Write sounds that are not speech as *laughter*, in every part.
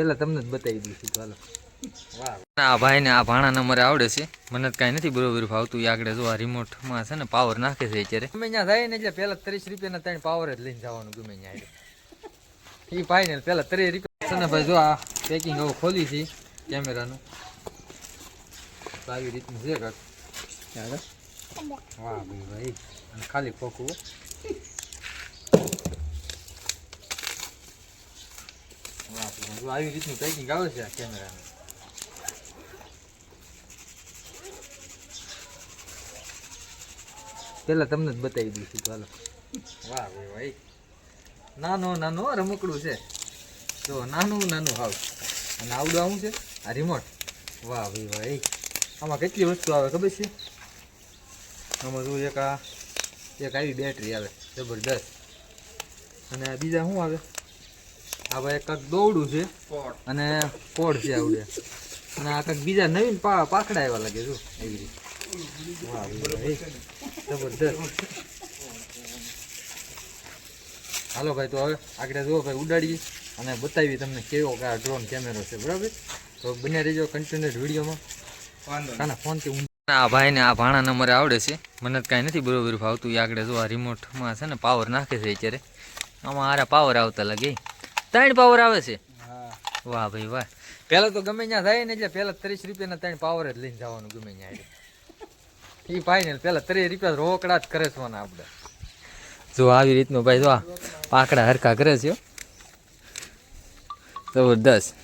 પેલા તમને જ બતાવી દઈશું ચાલો આ આ ભાઈને આ ભાણા નંબરે આવડે છે. મને કાંઈ નથી બરોબર ફાવતું. આગળ જો આ રિમોટમાં છે ને પાવર નાખે છે અત્યારે. ગમે ત્યાં જાય ને એટલે પેલા ત્રીસ રૂપિયાના ત્રણ પાવર જ લઈને જવાનું ગમે ત્યાં એ ભાઈ ને પેલા ત્રીસ રૂપિયા. છે ને ભાઈ જો આ પેકિંગ હવે ખોલી છે કેમેરાનું આવી રીતનું છે કાક વાહ ભાઈ ભાઈ અને ખાલી ખોખું હો. વાહ ભાઈ, જો આવી રીતનું પેકિંગ આવે છે આ કેમેરાનું પેલા તમને જ બતાવી દઈશું ચાલો વાહ ભાઈ ભાઈ નાનો નાનો રમકડું છે તો નાનું નાનું હાવ અને આવડું આવું છે આ રિમોટ વાહ ભાઈ ભાઈ આમાં કેટલી વસ્તુ આવે ખબર છે આમાં જો એક આ એક આવી બેટરી આવે જબરદસ્ત અને બીજા શું આવે આ ભાઈ કક દોવડું છે. અને કોડ છે આવડે. અને આ કાંક બીજા નવીન પા પાખડા એવા લાગે જો. એવી રીતે. જબરદસ્ત હાલો ભાઈ તો હવે આગળ જુઓ ભાઈ ઉડાડીએ અને બતાવીએ તમને કેવો કે આ ડ્રોન કેમેરો છે બરાબર? તો બન્યા રહેજો કન્ટિન્યુઅસ વિડીયોમાં. કાના ફોનથી આ ભાઈને આ ભાણા નંબરે આવડે છે. મને કાંઈ નથી બરોબર ભાવતું. એ આગળ જો આ રિમોટમાં છે ને પાવર નાખે છે અત્યારે. આમાં આરા પાવર આવતા લાગે. ત્રણ પાવર આવે છે? વાહ ભાઈ વાહ. પહેલાં તો ગમે ત્યાં થાય ને એટલે પહેલાં ત્રીસ રૂપિયાના ત્રણ પાવર જ લઈને જવાનું ગમે ત્યાં એ ફાઇનલ પહેલાં ત્રીસ રૂપિયા રોકડા જ કરે છે આપણે. જો આવી રીતનું ભાઈ જો આ પાકડા હરખા કરે છે હો. જબરદસ્ત.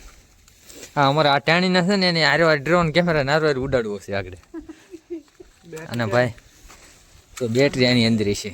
હા અમારા આ ટાણીના છે ને એને આરો ડ્રોન કેમેરા આરો ઉડાડવો છે આગળ. *laughs* અને ભાઈ તો બેટરી આની અંદર છે